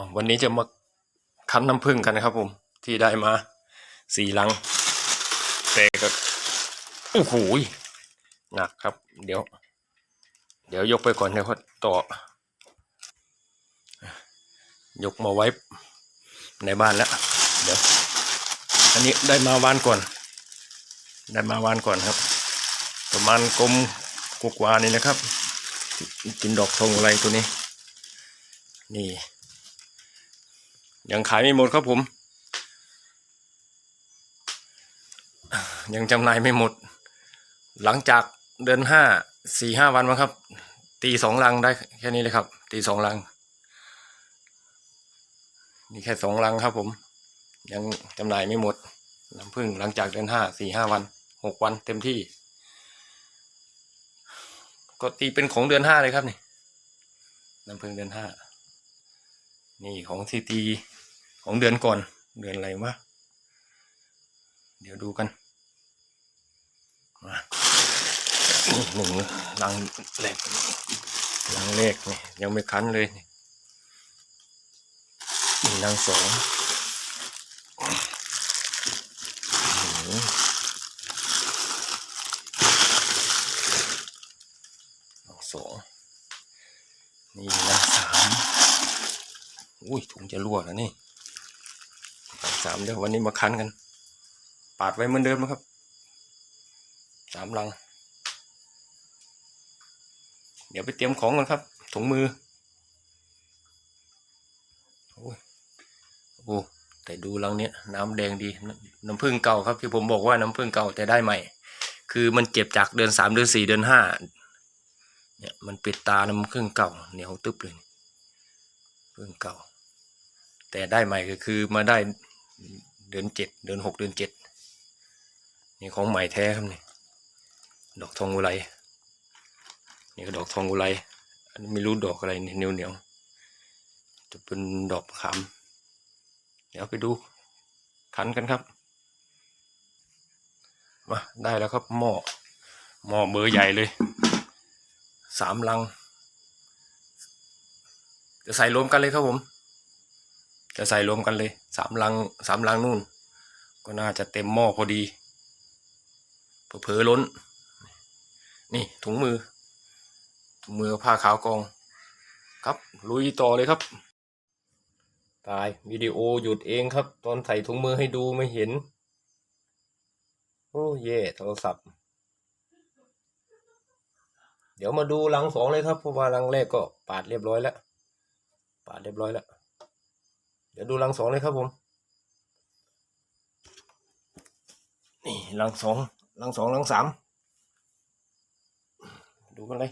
อวันนี้จะมาคั้นน้ำผึ้งกันนะครับ ผม ที่ได้มาสี่ลัง แต่ก็โอ้โหหนักครับ เดี๋ยว เดี๋ยวยกไปก่อนเดี๋ยวต่อ ยกมาไว้ในบ้านแล้ว เดี๋ยว อันนี้ได้มาวานก่อน ได้มาวานก่อนครับ ประมาณกลมกวานี่นะครับ กินดอกทงอะไรตัวนี้ นี่ ยังขายไม่หมดครับผม ยังจำหน่ายไม่หมด หลังจากเดือนห้าสี่ห้าวันมั้งครับ ตีสองลังได้แค่นี้เลยครับ ตีสองลังนี่แค่สองลังครับผม ยังจำหน่ายไม่หมดน้ำผึ้งหลังจากเดือนห้าสี่ห้าวันหกวันเต็มที่ ก็ตีเป็นของเดือนห้าเลยครับนี่น้ำผึ้งเดือนห้านี่ของซีตี ของเดือนก่อน เดือนอะไรวะ เดี๋ยวดูกันมาหนึ่งลังแรกลังแรกนี่ยังไม่คั้นเลยนี่นี่ลังสองลังสองนี่ลังสามอุ้ยถุงจะรั่วแล้วนี่ สามเดี๋ยววันนี้มาคั้นกัน ปาดไว้เหมือนเดิมนะครับสามลัง เดี๋ยวไปเตรียมของก่อนครับถุงมือ โอ้โอ้แต่ดูลังเนี้ยน้ำแดงดีน้ำน้ำผึ้งเก่าครับที่ผมบอกว่าน้ำผึ้งเก่าแต่ได้ใหม่ คือมันเจ็บจากเดือนสามเดือนสี่เดือนห้าเนี่ยมันปิดตาน้ำผึ้งเก่าเหนียวตึบเลยผึ้งเก่า แต่ได้ใหม่ก็คือมาได้ เดือนเจ็ดเดือนหกเดือนเจ็ดนี่ของใหม่แท้ครับนี่ดอกทองอุไรนี่ก็ดอกทองอุไรอันนี้ไม่รู้ดอกอะไรเหนียวเหนียวๆจะเป็นดอกขามเดี๋ยวไปดูขันกันครับมาได้แล้วครับหม้อหม้อเบอร์ใหญ่เลยสามลัง จะใส่รวมกันเลยครับผม จะใส่รวมกันเลยสามลังสามลังนู่น ก็น่าจะเต็มหม้อพอดีเผลอล้น นี่ถุงมือ ถุงมือผ้าขาวกอง ครับ ลุยต่อเลยครับ ตายวิดีโอหยุดเองครับ ตอนใส่ถุงมือให้ดูไม่เห็น โอ้เย่โทรศัพท์ เดี๋ยวมาดูลังสองเลยครับเพราะว่าลังแรกก็ปาดเรียบร้อยแล้ว ปาดเรียบร้อยแล้ว ดี๋ยวดูลังสองเลยครับผม นี่ลังสองลังสองลังสามดูกันเลย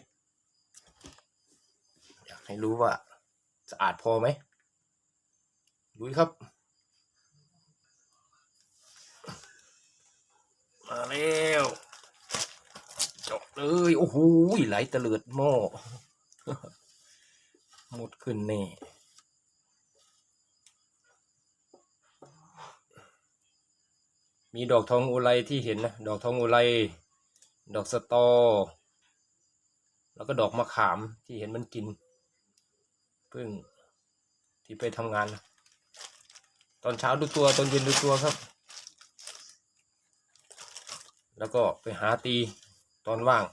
อยากให้รู้ว่าสะอาดพอไหมดูครับ มาแล้วจบเลย โอ้โหไหลตะเลิดหม้อหมดขึ้นแน่ มีดอกทองอุไรที่เห็นนะ ดอกทองอุไร ดอกสตอ แล้วก็ดอกมะขามที่เห็นมันกินพึ่งที่ไปทำงานนะตอนเช้าดูตัวตอนเย็นดูตัวครับ แล้วก็ไปหาตีตอนว่าง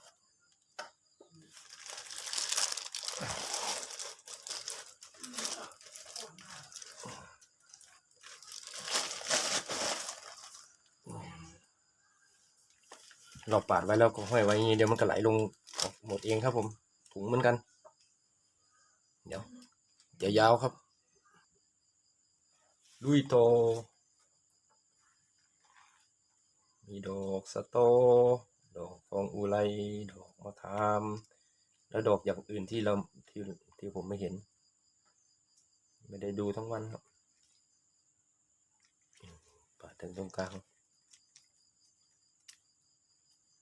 เราปาดไว้แล้วก็ห้อยไว้อย่างนี้เดี๋ยวมันก็ไหลลงหมดเองครับผม ถุงเหมือนกัน เดี๋ยว เดี๋ยวยาวครับ ลุยโต มีดอกสะโต ดอกฟองอุไรดอกมะขาม แล้วดอกอย่างอื่นที่เราที่ที่ผมไม่เห็น ไม่ได้ดูทั้งวันครับปาดถึงตรงกลาง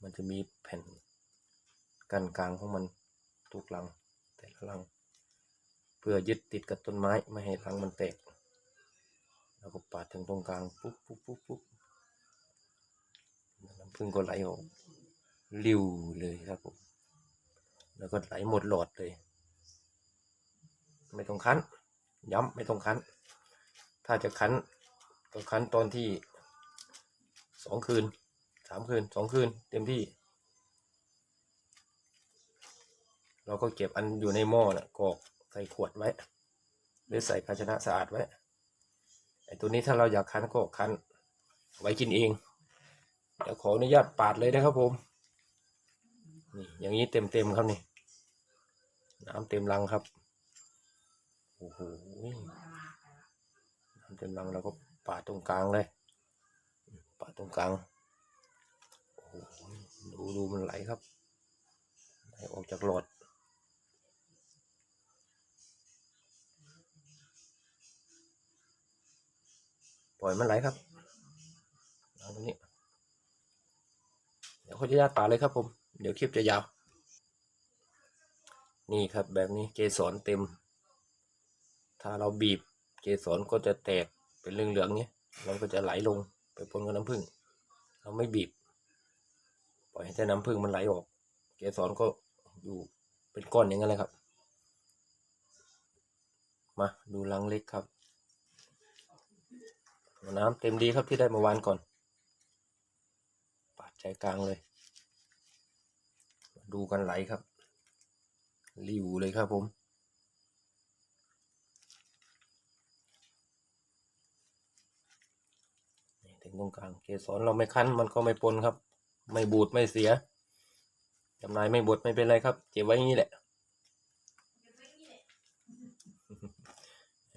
มันจะมีแผ่นกันกลางของมันทุกลังแต่ละลัง เพื่อยึดติดกับต้นไม้ไม่ให้ลังมันแตก แล้วก็ปาดถึงตรงกลางปุ๊บปุ๊บปุ๊บปุ๊บน้ำพึ่งก็ไหลออกริวเลยครับผมแล้วก็ไหลหมดหลอดเลย ไม่ต้องคั้น ย้ำไม่ต้องคั้น ถ้าจะคั้นก็คั้นตอนที่สองคืน สามคืนสองคืน เต็มที่ เราก็เก็บอันอยู่ในหม้อนะกรอกใส่ขวดไว้ หรือใส่ภาชนะสะอาดไว้ไอตัวนี้ถ้าเราอยากคั้นก็คั้น ไว้กินเองเดี๋ยวขออนุญาตปาดเลยนะครับผมนี่อย่างนี้เต็มเต็มครับนี่ น้ำเต็มรังครับโอ้โหน้ำเต็มรังเราก็ปาดตรงกลางเลยปาดตรงกลาง ดูดูมันไหลครับ ไหลออกจากหลอด ปล่อยมันไหลครับเอาตรงนี้ เดี๋ยวขออนุญาตปาเลยครับผม เดี๋ยวคลิปจะยาว นี่ครับแบบนี้เกสรเต็ม ถ้าเราบีบเกสรก็จะแตกเป็นเหลืองๆเนี้ยมันก็จะไหลลงไปปนกับน้ำผึ้งเราไม่บีบ อยให้แต่น้ำผึ้งมันไหลออก เกสรก็อยู่เป็นก้อนอย่างนั้นเลยครับ มาดูลังเล็กครับ น้ำเต็มดีครับที่ได้เมาวานก่อน ปาดใจกลางเลย ดูกันไหลครับ ริวเลยครับผมถึงตรงกลาง เกสรเราไม่คั้นมันก็ไม่ปนครับ ไม่บูดไม่เสียจำหน่ายไม่บดไม่เป็นไรครับ เก็บไว้อย่างนี้แหละ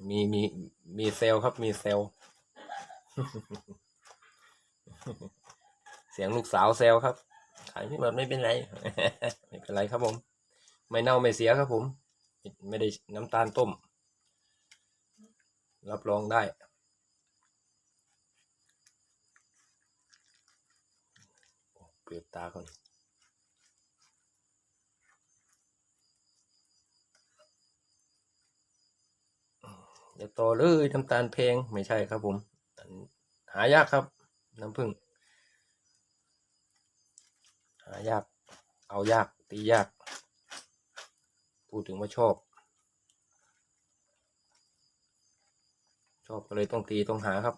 มีมีมีเซลครับมีเซลเสียงลูกสาวเซลครับ ขายไม่หมดไม่เป็นไร ไม่เป็นไรครับผม ไม่เน่าไม่เสียครับผม ไม่ได้น้ำตาลต้ม รับรองได้ ปลือกตาก่อนเดี๋ยวต่อเลยน้ำตาลเพลงไม่ใช่ครับผม หายากครับ น้ำผึ้งหายาก เอายาก ตียาก พูดถึงว่าชอบ ชอบก็เลยต้องตีต้องหาครับ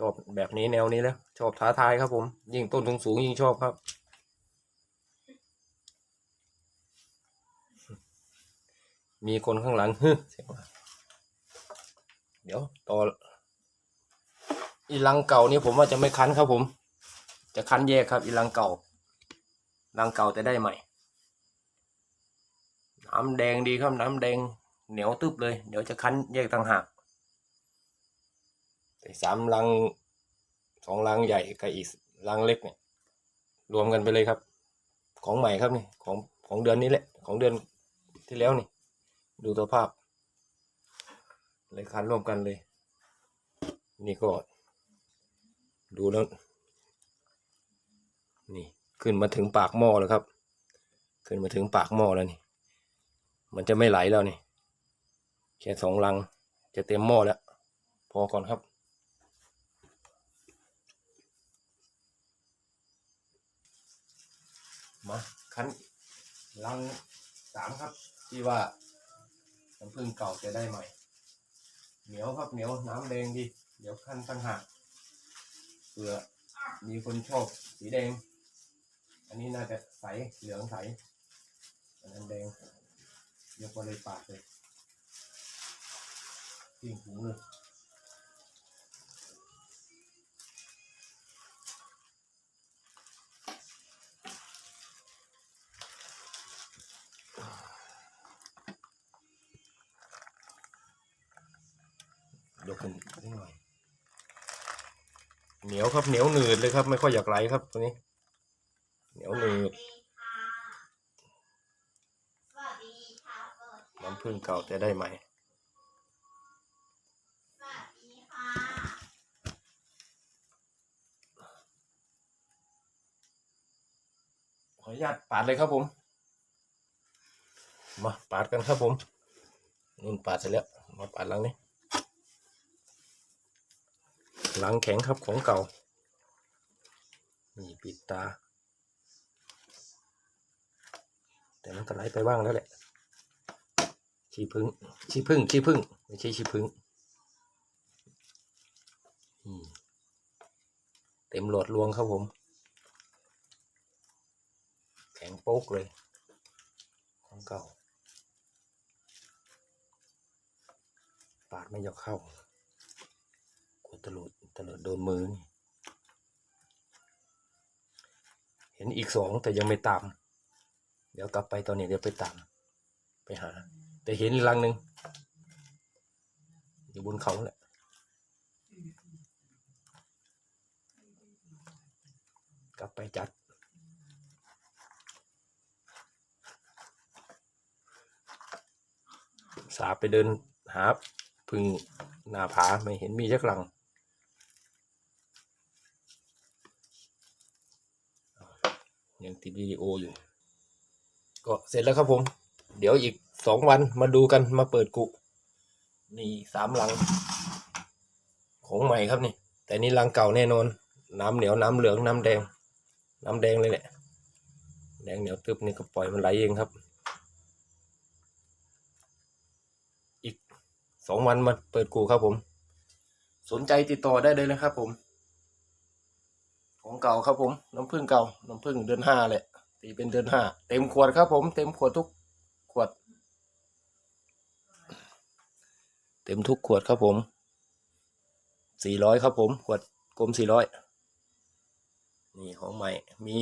ชอบแบบนี้แนวนี้แล้ว ชอบท้าทายครับผม ยิ่งต้นสูงสูงยิ่งชอบครับ มีคนข้างหลังฮึเสียเดี๋ยวต่ออีลังเก่านี่ผมว่าจะไม่คั้นครับผม จะคั้นแยกครับ อีลังเก่าลังเก่าแต่ได้ใหม่น้ำแดงดีครับน้ำแดงเหนียวตึบเลย เดี๋ยวจะคั้นแยกต่างหาก แต่สามลังสองลังใหญ่กับอีกลังเล็กเนี่ย รวมกันไปเลยครับ ของใหม่ครับนี่ของของเดือนนี้แหละ ของเดือนที่แล้วนี่ ดูตัวภาพ เลยคันร่วมกันเลย นี่ก็ ดูแล้ว นี่ขึ้นมาถึงปากหม้อแล้วครับ ขึ้นมาถึงปากหม้อแล้วนี่ มันจะไม่ไหลแล้วนี่แค่สองลังจะเต็มหม้อแล้ว พอก่อนครับ มาคั้นลังสามครับ ที่ว่าน้ำผึ้งเก่าจะได้ใหม่ เหนียวครับเหนียวน้ำแดงดีเดี๋ยวคั้นตั้งหากเผื่อมีคนชอบสีแดง อันนี้น่าจะใสเหลืองใสอันนั้นแดงยกมาเลยปาดเลยทิ้งถุงเลยยกขึ้นนิดหน่อย เห นียวครับเหนียวหนืดเลยครับ ไม่ค่อยอยากไหลครับตัวนี้ เหนียวหนืดสวัสดีค่ะสวัสดีน้ำผึ้งเก่าจะได้ไหมสวัสดีค่ะขออนุญาตปาดเลยครับผม มาปาดกันครับผมนุ่นปาดเสร็จแล้ว มาปาดหลังนี้ หลังแข็งครับของเก่า นี่ปิดตา แต่มันก็ไหลไปบ้างแล้วแหละขี้พึ่งขี้พึ่งขี้พึ่งไม่ใช่ขี้พึ่งเต็มโหลดลวงครับผม แข็งโป๊กเลย ของเก่า ปาดไม่ยอมเข้า ตลุดตลุดโดนมือ เห็นอีกสองแต่ยังไม่ตาม เดี๋ยวกลับไปตอนนี้เดี๋ยวไปตาม ไปหา แต่เห็นอีกรังหนึ่งอยู่บนเขาแหละกลับไปจัดสาไปเดินหาพึ่งหน้าผาไม่เห็นมีจักรัง ยังติดวิดีโออยู่ ก็เสร็จแล้วครับผม เดี๋ยวอีกสองวันมาดูกันมาเปิดกุนี่สามลัง ของใหม่ครับนี่ แต่นี่ลังเก่าแน่นอน น้ำเหนียวน้ำเหลืองน้ำแดง น้ำแดงเลยแหละ แดงเหนียวตึบนี่ก็ปล่อยมันไหลเองครับ อีกสองวันมาเปิดกูครับผม สนใจติดต่อได้เลยนะครับผม ของเก่าครับผม น้ำผึ้งเก่า น้ำผึ้งเดือนห้าแหละตีเป็นเดือนห้าเต็มขวดครับผม เต็มขวดทุกขวด เต็มทุกขวดครับผมสี่ร้อยครับผม ขวดกลมสี่ร้อยนี่ของใหม่มี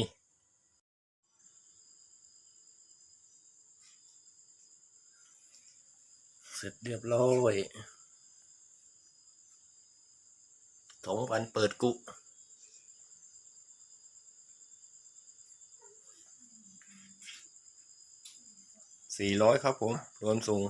เสร็จเรียบร้อยสองวันเปิดกุ สี่ร้อยครับผมรวมสูง